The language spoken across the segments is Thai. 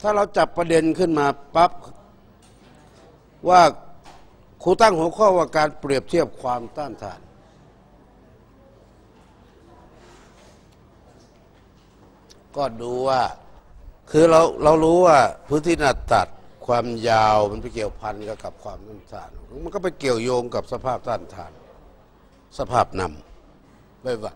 ถ้าเราจับประเด็นขึ้นมาปั๊บว่าครูตั้งหัวข้อว่าการเปรียบเทียบความต้านทาน ก็ดูว่าคือเราเรารู้ว่าพื้นที่หน้าตัดความยาวมันไปเกี่ยวพันกับกับความต้านทาน มันก็ไปเกี่ยวโยงกับสภาพต้านทาน สภาพนำไม่ว่า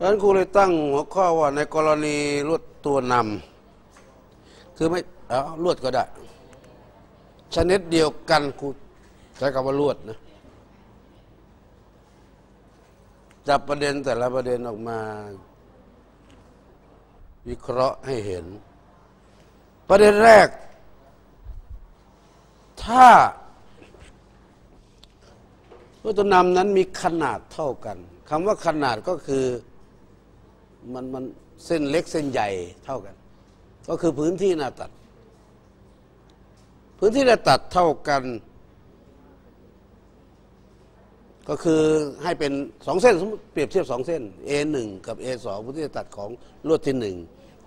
ดังนั้นครูเลยตั้งหัวข้อว่าในกรณีลวดตัวนำคือไม่เอาลวดก็ได้ ชนิดเดียวกันครูใช้คำว่าลวดนะจับประเด็นแต่ละประเด็นออกมา วิเคราะห์ให้เห็น ประเด็นแรก ถ้าลวดตัวนำนั้นมีขนาดเท่ากันคำว่าขนาดก็คือ มันมันเส้นเล็กเส้นใหญ่เท่ากัน ก็คือพื้นที่หน้าตัด พื้นที่หน้าตัดเท่ากัน ก็คือให้เป็นสองเส้นเปรียบเทียบสองเส้น A1 กับ A2 พื้นที่หน้าตัดของลวดที่หนึ่ง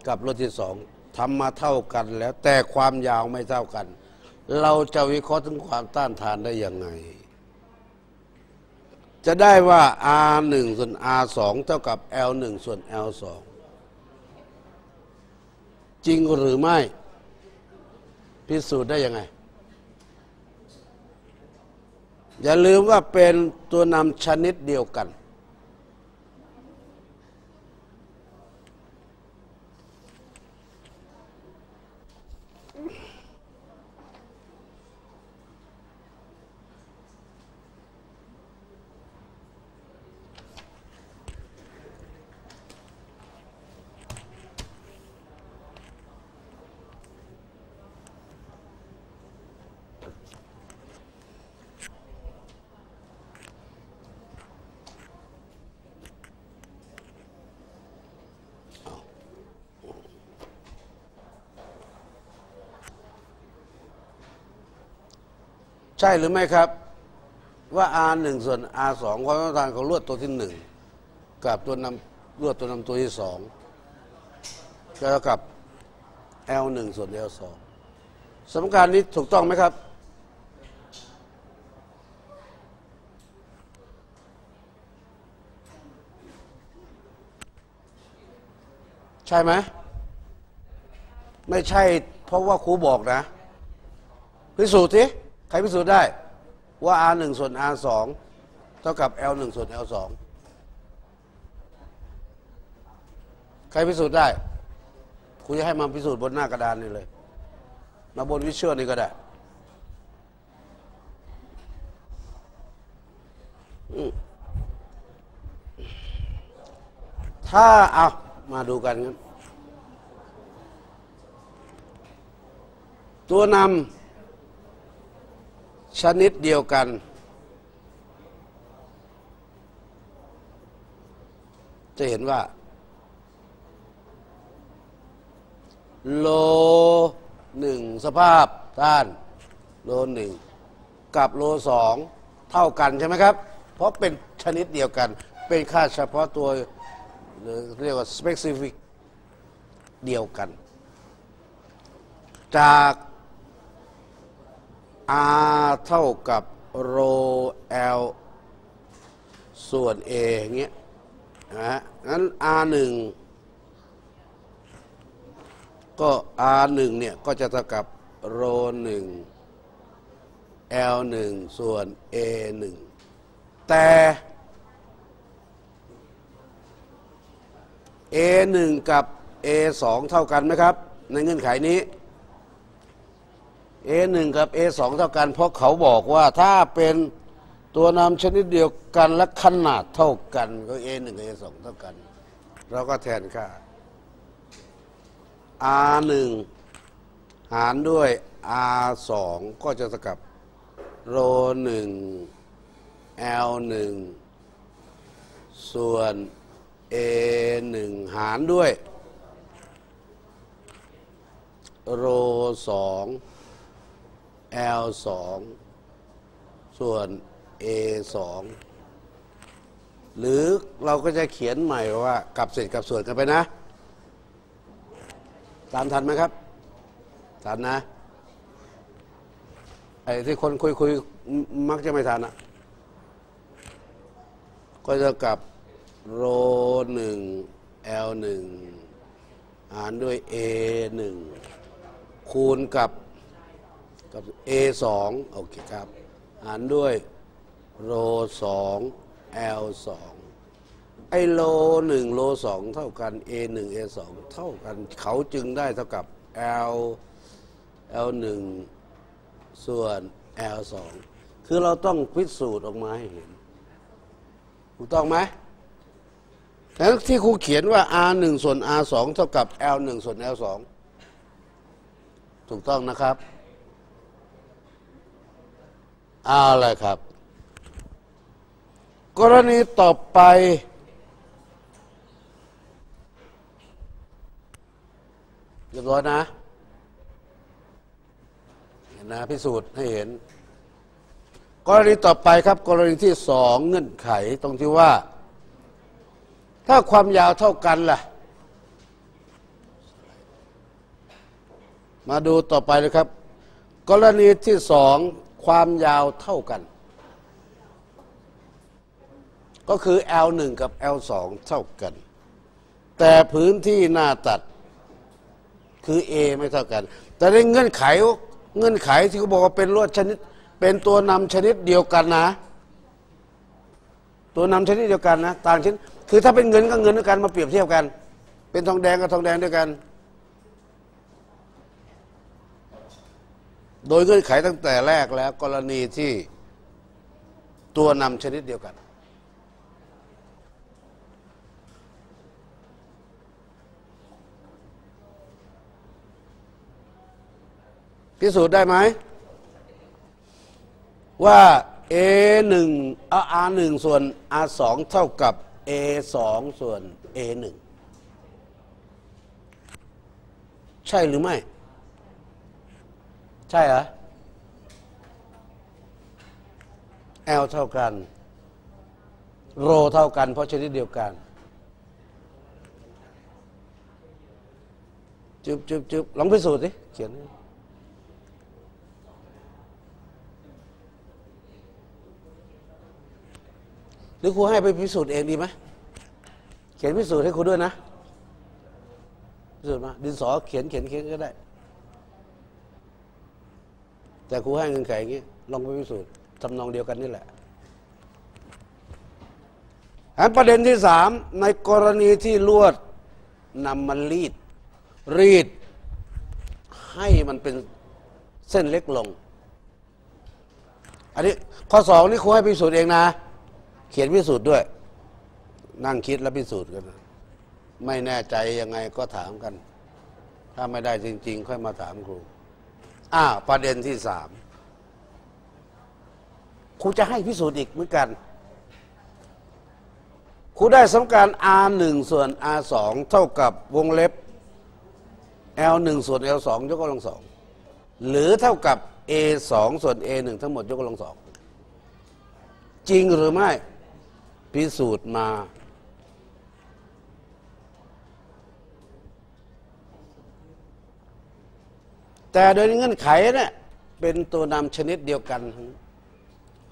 กับลวดที่สองทำมาเท่ากันแล้วแต่ความยาวไม่เท่ากัน เราจะวิเคราะห์ถึงความต้านทานได้ยังไง จะได้ว่า R1 ส่วน R2 เท่ากับ L1 ส่วน L2 จริงหรือไม่ พิสูจน์ได้ยังไง อย่าลืมว่าเป็นตัวนำชนิดเดียวกัน ใช่หรือไม่ครับ ว่า R หนึ่งส่วน R สองความต้องการของลวดตัวที่หนึ่งกับตัวนำลวดตัวนำตัวที่สองก็เท่ากับ L หนึ่งส่วน L สองสมการนี้ถูกต้องไหมครับ ใช่ไหมไม่ใช่เพราะว่าครูบอกนะ พิสูจน์สิ ใครพิสูจน์ได้ว่า R 1ส่วน R 2เท่ากับ L 1ส่วน L 2ใครพิสูจน์ได้ครูจะให้มาพิสูจน์บนหน้ากระดานนี่เลย มาบนวิชวลนี่ก็ได้ถ้าเอามาดูกันงั้นตัวนำ ชนิดเดียวกัน จะเห็นว่า โลหนึ่งสภาพด้าน โลหนึ่งกับโลสองเท่ากันใช่ไหมครับ เพราะเป็นชนิดเดียวกัน เป็นค่าเฉพาะตัวหรือเรียกว่า specific เดียวกัน จาก R เท่ากับโร L ส่วน A อย่างเงี้ยนะฮะงั้น R หนึ่งก็ R หนึ่งเนี่ย ก็จะเท่ากับโรหนึ่ง L หนึ่งส่วน A หนึ่งแต่ A หนึ่งกับ A สองเท่ากันไหมครับ ในเงื่อนไขนี้ A หนึ่งกับ A สองเท่ากัน เพราะเขาบอกว่าถ้าเป็นตัวนำชนิดเดียวกันและขนาดเท่ากัน ก็ A หนึ่งกับ A สองเท่ากัน เราก็แทนค่า R หนึ่งหารด้วย R สองก็จะเท่ากับโรหนึ่ง L หนึ่งส่วน A หนึ่งหารด้วย โรสอง L สองส่วน A สองหรือเราก็จะเขียนใหม่ว่ากับเศษกับส่วนกันไปนะ ตามทันไหมครับ ทันนะ ไอ้ที่คนคุยคุยๆมักจะไม่ทันอะ ก็จะกับโรหนึ่ง L หนึ่งหารด้วย A หนึ่งคูณกับ กับ A สองโอเคครับ หารด้วยโรสอง L สองไอโลหนึ่งโลสองเท่ากัน A หนึ่ง A สองเท่ากัน เขาจึงได้เท่ากับ L L หนึ่งส่วน L สองคือเราต้องพิสูจน์ออกมาให้เห็น ถูกต้องไหมแต่ที่ครูเขียนว่า R หนึ่งส่วน R สองเท่ากับ L หนึ่งส่วน L สองถูกต้องนะครับ เอาลยครับ กรณีต่อไป เรียบร้อยนะ เห็นนะพิสูจน์ให้เห็น กรณีต่อไปครับ กรณีที่สองเงื่อนไขตรงที่ว่า ถ้าความยาวเท่ากันล่ะ มาดูต่อไปเลยครับ กรณีที่สอง ความยาวเท่ากัน ก็คือ L1 กับ L2 เท่ากัน แต่พื้นที่หน้าตัดคือ A ไม่เท่ากัน แต่ในเงื่อนไขเงื่อนไขที่เขาบอกว่าเป็นลวดชนิด เป็นตัวนำชนิดเดียวกันนะ ตัวนำชนิดเดียวกันนะ ต่างชนิด คือถ้าเป็นเงินก็เงินด้วยกันมาเปรียบเทียบกัน เป็นทองแดงกับทองแดงด้วยกัน โดยเงื่อนไขตั้งแต่แรกแล้วกรณีที่ตัวนำชนิดเดียวกัน พิสูจน์ได้ไหม ว่า a 1 r 1ส่วน r 2เท่ากับ a 2ส่วน a 1ใช่หรือไม่ ใช่เหรอ L เท่ากัน โรเท่ากัน เพราะชนิดเดียวกัน จุบจุบจุบลองพิสูจน์สิเขียนหรือครูให้ไปพิสูจน์เองดีไหมเขียนพิสูจน์ให้ครูด้วยนะพิสูจน์มา ดินสอเขียนเขียนเขียนก็ได้ แต่ครูให้เงินไขอย่างนี้ลองไปพิสูจน์ทำนองเดียวกันนี่แหละอันประเด็นที่สามในกรณีที่ลวดนำมันรีด รีด ให้มันเป็นเส้นเล็กลง อันนี้ข้อสองนี่ครูให้พิสูจน์เองนะ เขียนพิสูจน์ด้วย นั่งคิดแล้วพิสูจน์กันไม่แน่ใจยังไงก็ถามกัน ถ้าไม่ได้จริง ๆ ค่อยมาถามครู อ้าประเด็นที่สามครูจะให้พิสูจน์อีกเหมือนกันครูได้สมการ r 1ส่วน r 2เท่ากับวงเล็บ l 1ส่วน l 2ยกกำลังสองหรือเท่ากับ a 2ส่วน a 1ทั้งหมดยกกำลังสองจริงหรือไม่ พิสูจน์มา แต่โดยเงื่อนไขเนี่ยเป็นตัวนำชนิดเดียวกัน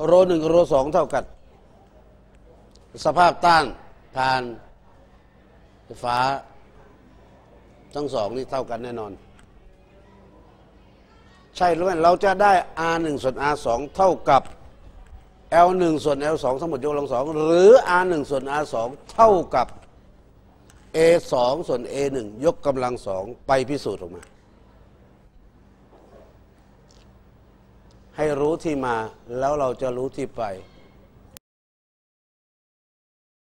โรหนึ่งโรสองเท่ากัน สภาพต้านทานไฟฟ้า ทั้งสองนี่เท่ากันแน่นอน ใช่หรือไม่เราจะได้ R 1ส่วน R 2เท่ากับ L 1ส่วน L 2ทั้งหมดยกกำลังสองหรือ R 1ส่วน R 2เท่ากับ A 2ส่วน A 1ยกกำลังสองไปพิสูจน์ออกมา ให้รู้ที่มาแล้วเราจะรู้ที่ไป